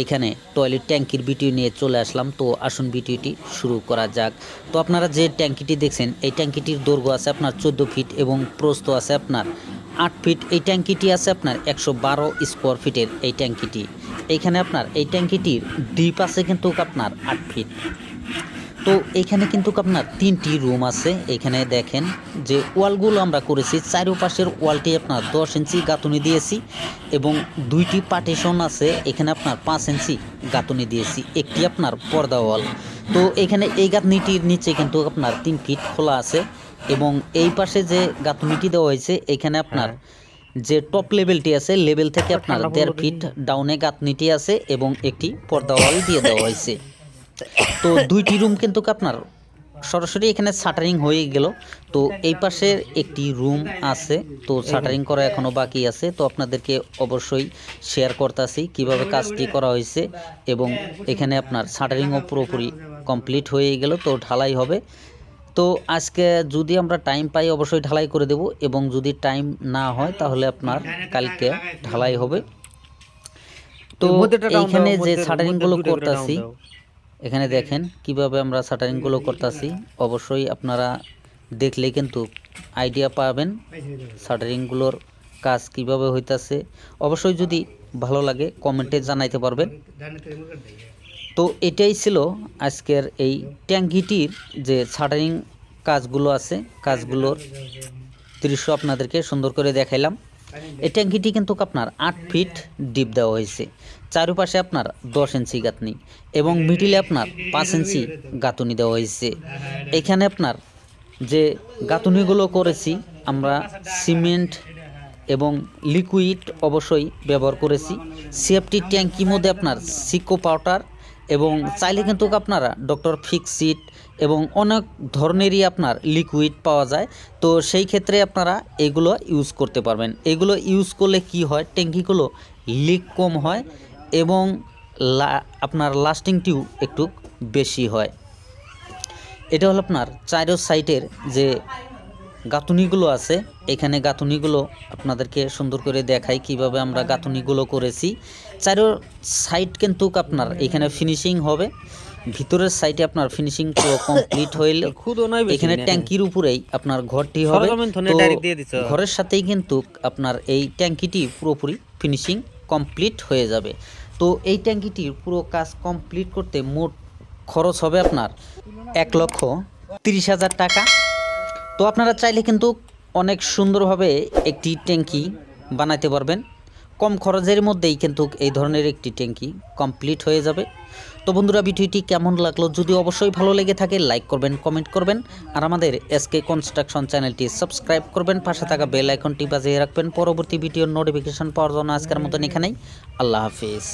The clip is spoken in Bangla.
এইখানে টয়লেট ট্যাঙ্কির ভিডিও নিয়ে চলে আসলাম। তো আসুন ভিডিওটি শুরু করা যাক। তো আপনারা যে ট্যাঙ্কিটি দেখছেন, এই ট্যাঙ্কিটির দৈর্ঘ্য আছে আপনার চোদ্দ ফিট এবং প্রস্ত আছে আপনার আট ফিট। এই ট্যাঙ্কিটি আছে আপনার একশো বারো স্কোয়ার ফিটের এই ট্যাঙ্কিটি। এইখানে আপনার এই ট্যাঙ্কিটির ডিপ আছে কিন্তু আপনার আট ফিট। তো এখানে কিন্তু আপনার তিনটি রুম আছে। এখানে দেখেন যে ওয়ালগুলো আমরা করেছি চারোপাশের ওয়ালটি আপনার দশ ইঞ্চি গাঁথুনি দিয়েছি এবং দুইটি পার্টিশন আছে এখানে আপনার পাঁচ ইঞ্চি গাঁথুনি দিয়েছি একটি আপনার পর্দা ওয়াল। তো এখানে এই গাঁথনিটির নিচে কিন্তু আপনার তিন ফিট খোলা আছে এবং এই পাশে যে গাঁথনিটি দেওয়া হয়েছে এখানে আপনার যে টপ লেভেলটি আছে লেভেল থেকে আপনার দেড় ফিট ডাউনে গাঁথনিটি আছে এবং একটি পর্দা ওয়াল দিয়ে দেওয়া হয়েছে। তো দুইটি রুম কিন্তু আপনার? সরাসরি এখানে শাটারিং হয়ে গেল। তো এই পাশের একটি রুম আছে। তো শাটারিং করা এখনও বাকি আছে। তো আপনাদেরকে অবশ্যই শেয়ার করতেছি কীভাবে কাজটি করা হয়েছে এবং এখানে আপনার শাটারিংও পুরোপুরি কমপ্লিট হয়ে গেল। তো ঢালাই হবে। তো আজকে যদি আমরা টাইম পাই অবশ্যই ঢালাই করে দেব এবং যদি টাইম না হয় তাহলে আপনার কালকে ঢালাই হবে। তো এইখানে যে শাটারিংগুলো করতেছি এখানে দেখেন কীভাবে আমরা শাটারিংগুলো করতেছি। অবশ্যই আপনারা দেখলে কিন্তু আইডিয়া পাবেন শাটারিংগুলোর কাজ কীভাবে হইতাছে। অবশ্যই যদি ভালো লাগে কমেন্টে জানাইতে পারবেন। তো এটাই ছিল আজকের এই ট্যাঙ্কিটির যে শাটারিং কাজগুলো আছে, কাজগুলোর দৃশ্য আপনাদেরকে সুন্দর করে দেখাইলাম। এই ট্যাঙ্কিটি কিন্তু আপনার আট ফিট ডিপ দেওয়া হয়েছে। চারপাশে আপনার দশ ইঞ্চি গাঁথনি এবং মিডিলে আপনার পাঁচ ইঞ্চি গাঁথনি দেওয়া হয়েছে। এখানে আপনার যে গাঁথনিগুলো করেছি, আমরা সিমেন্ট এবং লিকুইড অবশ্যই ব্যবহার করেছি। সিএফটি ট্যাঙ্কির মধ্যে আপনার সিকো পাউডার এবং চাইলে কিন্তু আপনারা ডক্টর ফিক্সিট এবং অনেক ধরনেরই আপনার লিকুইড পাওয়া যায়। তো সেই ক্ষেত্রে আপনারা এগুলো ইউজ করতে পারবেন। এগুলো ইউজ করলে কি হয়? ট্যাঙ্কিগুলো লিক কম হয় এবং আপনার লাস্টিংটিও একটু বেশি হয়। এটা হলো আপনার চারো সাইটের যে গাঁথুনিগুলো আছে, এখানে গাঁথুনিগুলো আপনাদেরকে সুন্দর করে দেখাই কীভাবে আমরা গাঁথুনিগুলো করেছি। চারো সাইড কিন্তু আপনার এখানে ফিনিশিং হবে। ভিতরের সাইডে আপনার ফিনিশিং পুরো কমপ্লিট হইলে। এখানে ট্যাঙ্কির উপরেই আপনার ঘরটি হবে। ঘরের সাথেই কিন্তু আপনার এই ট্যাঙ্কিটি পুরোপুরি ফিনিশিং কমপ্লিট হয়ে যাবে। তো এই ট্যাঙ্কিটির পুরো কাজ কমপ্লিট করতে মোট খরচ হবে আপনার এক লক্ষ তিরিশ হাজার টাকা। তো আপনারা চাইলে কিন্তু অনেক সুন্দরভাবে একটি ট্যাঙ্কি বানাইতে পারবেন। কম খরচের মধ্যেই কিন্তু এই ধরনের একটি ট্যাঙ্কি কমপ্লিট হয়ে যাবে। তো বন্ধুরা, ভিডিওটি কেমন লাগল যদি অবশ্যই ভালো লেগে থাকে লাইক করবেন কমেন্ট করবেন, আর আমাদের এসকে কনস্ট্রাকশন চ্যানেলটি সাবস্ক্রাইব করবেন, পাশে থাকা বেল আইকনটি বাজিয়ে রাখবেন। পরবর্তী ভিডিওর নোটিফিকেশন পাওয়ার জন্য আজকের মতন এখানেই। আল্লাহ হাফিজ।